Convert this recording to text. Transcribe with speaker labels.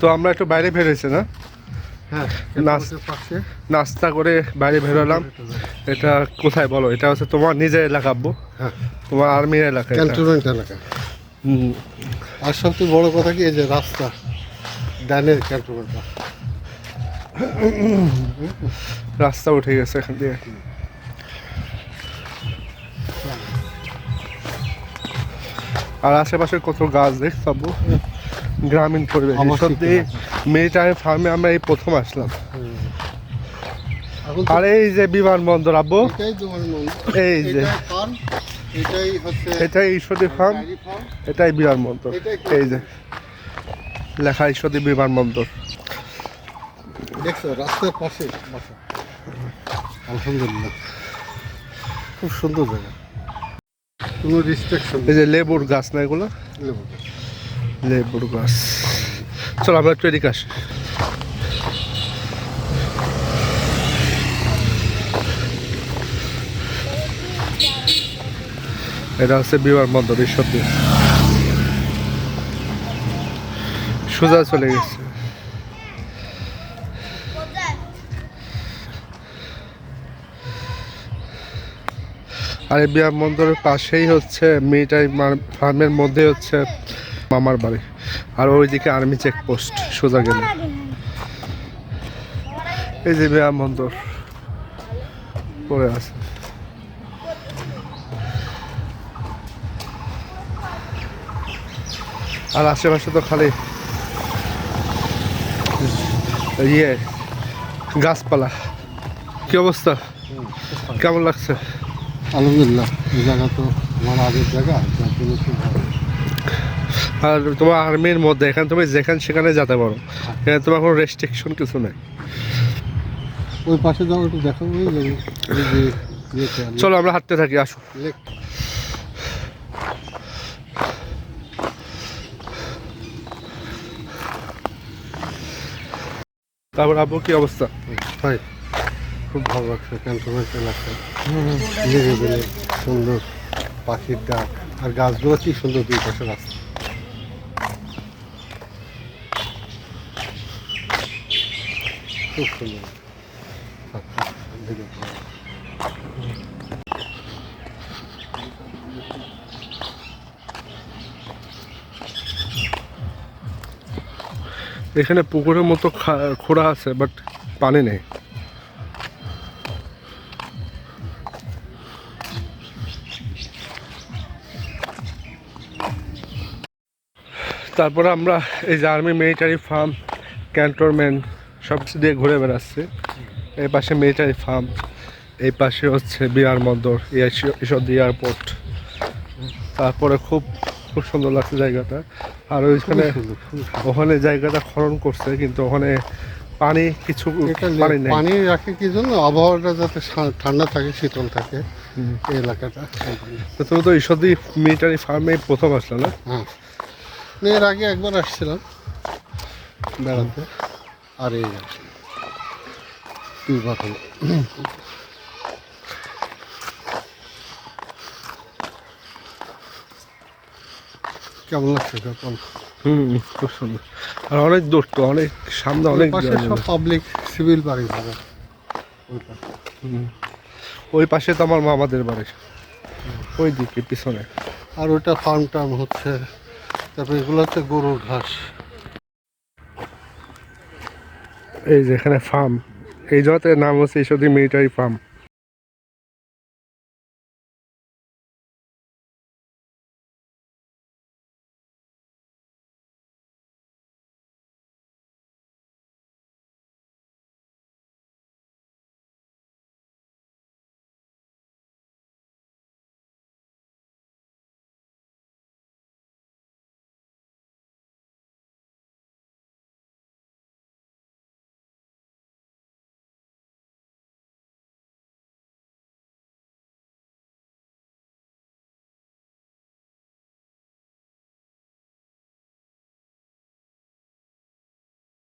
Speaker 1: তো আমরা একটু বাইরে বেরোয়েছি না?
Speaker 2: হ্যাঁ
Speaker 1: নাস্তা করে বাইরে বেরোলাম এটা কোথায় বলো? এটা হচ্ছে তোমার নিজের এলাকা আব্বু।
Speaker 2: হ্যাঁ।
Speaker 1: তোমার আর্মির এলাকা
Speaker 2: ক্যান্টনমেন্ট এলাকা।
Speaker 1: হুম।
Speaker 2: আর সবচেয়ে বড় কথা কি এই যে রাস্তা ডানের ক্যান্টনমেন্ট
Speaker 1: রাস্তা উঠে গেছে এখান দিয়ে। আর আশেপাশে কত গাছ দেখ পাবো গ্রামীণ পরিবেশ সত্যি মিলিটারি ফার্মে আমরা এই প্রথম আসলাম।
Speaker 2: এখন
Speaker 1: আর এই যে বিমানবন্দর আব্বু? এই যে।
Speaker 2: এটাই ফার্ম এটাই হচ্ছে
Speaker 1: ফার্ম এটাই বিমানবন্দর এই যে। লেখা ঈশ্বরদী বিমানবন্দর
Speaker 2: দেখছ রাস্তার পাশে আলহামদুলিল্লাহ। খুব সুন্দর জায়গা। কোনো রিস্ট্রিকশন
Speaker 1: এই যে লেবুর গাছ না এগুলো? লেবুর গাছ। চলো, আমরা একটু এদিকে আসি। এটা হচ্ছে বিমানবন্দর ঈশ্বরদী সোজা চলে গেছে। আর এই বিমানবন্দরের পাশেই হচ্ছে মিলিটারি ফার্মের মধ্যে হচ্ছে মামার বাড়ি। আর ওইদিকে আর্মি চেকপোস্ট সোজা গেলে। এই যে বিমানবন্দর পড়ে আছে। আর আশেপাশে তো খালি ইয়ে গাছপালা। কি অবস্থা? কেমন লাগছে?
Speaker 2: আলহামদুলিল্লাহ জায়গা তো আমার আগের জায়গা যার জন্য খুব ভালো
Speaker 1: আর তোমার আর্মির মধ্যে এখানে তুমি যেখানে সেখানে যেতে পারো। এখানে তোমার কোনো রেস্ট্রিকশন কিছু নেই।
Speaker 2: ওই পাশে যাও একটু দেখো
Speaker 1: চলো আমরা হাঁটতে থাকি আসো। তারপর আব্বু কি অবস্থা?
Speaker 2: ভাই খুব ভালো লাগছে ক্যান্টনমেন্ট নিরিবিলি সুন্দর পাখির ডাক। আর গাছগুলো কি সুন্দর দুই পাশে রাস্তা খুব সুন্দর।
Speaker 1: এখানে পুকুরের মতো খোঁড়া আছে বাট পানি নেই তারপরে আমরা এই যে আর্মি মিলিটারি ফার্ম ক্যান্টনমেন্ট সব কিছু দিয়ে ঘুরে বেড়াচ্ছি। এই পাশে মিলিটারি ফার্ম এই পাশে হচ্ছে বিমানবন্দর এসব এয়ারপোর্ট তারপরে খুব খুব সুন্দর লাগছে জায়গাটা। আর ওইখানে। ওখানে জায়গাটা খনন করছে কিন্তু ওখানে পানি কিছু পানি নেই।
Speaker 2: পানি রাখে কি জন্য? আবহাওয়াটা যাতে ঠান্ডা থাকে শীতল থাকে এই এলাকাটা।
Speaker 1: তো তুমি তো ঈশ্বরদী মিলিটারি ফার্মে প্রথম আসলে না?
Speaker 2: হ্যাঁ। না, এর আগে একবার আসছিলাম বেড়াতে। আর এই দুইবার হলো কেমন লাগছে যখন
Speaker 1: হুম খুব সুন্দর। আর অনেক দূর তো অনেক সামনে অনেক
Speaker 2: সব পাবলিক সিভিল বাড়ি ভাড়া ওই পাশে।
Speaker 1: ওই পাশে তো আমার মামাদের বাড়ি। ওই দিকে পিছনে।
Speaker 2: আর ওইটা ফার্ম টার্ম হচ্ছে তারপরে এগুলো হচ্ছে গরুর ঘাস।
Speaker 1: এই যেখানে ফার্ম এই জায়গাতে নাম হচ্ছে ঈশ্বরদী মিলিটারি ফার্ম